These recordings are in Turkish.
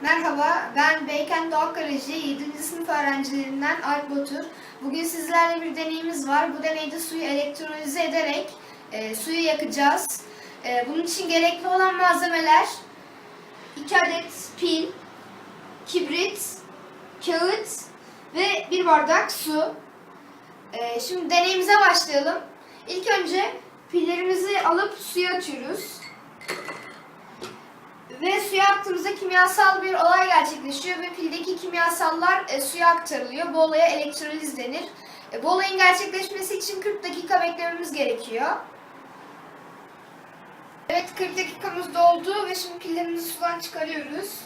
Merhaba, ben Beykent Doğa Koleji 7. sınıf öğrencilerinden Alp Batur. Bugün sizlerle bir deneyimiz var. Bu deneyde suyu elektrolize ederek e, suyu yakacağız. E, bunun için gerekli olan malzemeler 2 adet pil, kibrit, kağıt ve bir bardak su. E, şimdi deneyimize başlayalım. İlk önce pillerimizi alıp suya atıyoruz. Attığımızda kimyasal bir olay gerçekleşiyor ve pildeki kimyasallar e, suya aktarılıyor. Bu olaya elektroliz denir. E, bu olayın gerçekleşmesi için 40 dakika beklememiz gerekiyor. Evet 40 dakikamız doldu ve şimdi pillerimizi sudan çıkarıyoruz.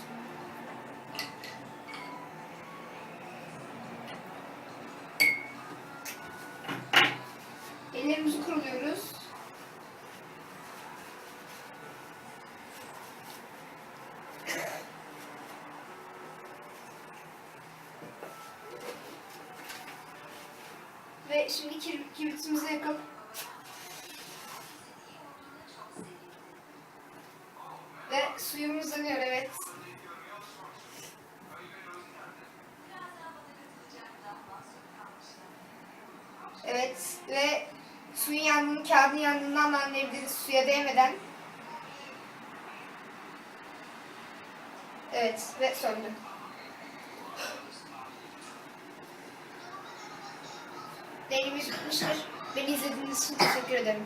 Ellerimizi kuruluyoruz. Ve şimdi kir- kibritimizi yakalım. Ve suyumuz yanıyor evet. Evet ve suyun yandığını, kağıdın yandığından da anlayabiliriz suya değmeden. Evet ve söndü. Deneyimiz bitmiştir. Beni izlediğiniz için teşekkür ederim.